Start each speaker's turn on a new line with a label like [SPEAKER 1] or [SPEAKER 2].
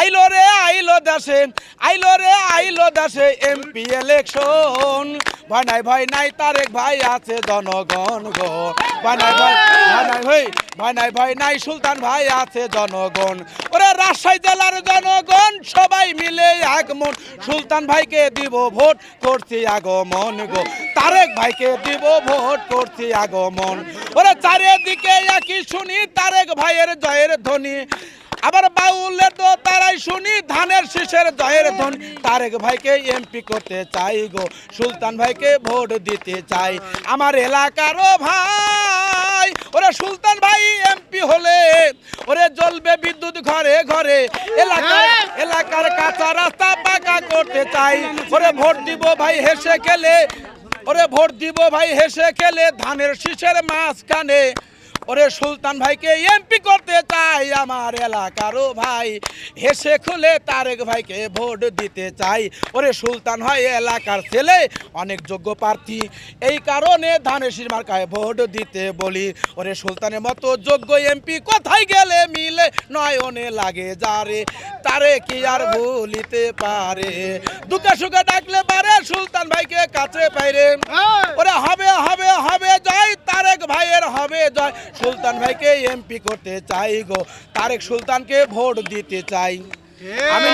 [SPEAKER 1] আইলো রে, আইলো দেশে আইলো রে, আইলো দেশে এমপি ইলেকশন ভয় নাই ভয় নাই তারেক ভাই আছে জনগণ গো। ভয় নাই ভয় ভয় নাই ভাই ভয় নাই ভয় নাই সুলতান ভাই আছে জনগণ। ওরে রাজশাহী জেলার জনগণ, সবাই মিলে একমন সুলতান ভাইকে দিব ভোট করছি আগমন গো। তারেক ভাইকে দিব ভোট করছি আগমন। ওরে চারিদিকে একই শুনি, তারেক ভাইয়ের জয়ের ধ্বনি। আবার বাউলে তো তারাই শুনি ধানের শীষের জয়ের ধন তারেক ভাইকে এমপি করতে চাই গো সুলতান ভাইকে ভোট দিতে চাই। আমার এলাকারও ভাই ওরে সুলতান ভাই এমপি হলে ওরে জ্বলবে বিদ্যুৎ ঘরে ঘরে। এলাকার এলাকার কাঁচা রাস্তা পাকা করতে চাই। ওরে ভোট দিব ভাই হেসে খেলে ওরে ভোট দিব ভাই হেসে খেলে ধানের শীষের মাঝখানে। ওরে সুলতান ভাইকে এমপি করতে চাই। আমার এলাকারও ভাই। হেসে খুলে তারেক ভাইকে ভোট দিতে চাই। ওরে সুলতান হয় এলাকার ছেলে অনেক যোগ্য প্রার্থী। এই কারণে ধানেশির মার্কায় ভোট দিতে বলি। ওরে সুলতানের মতো যোগ্য এমপি কোথায় গেলে মিলে? নয়নে লাগে যারে তারে কি আর ভুলিতে পারে? দুঃখে সুখে ডাকলে পারে সুলতান ভাইকে কাছে পাইরে। ওরে হবে হবে হবে জয় হবে জয়। সুলতান ভাইকে এমপি করতে চাই গো। তারেক সুলতানকে ভোট দিতে চাই। আমি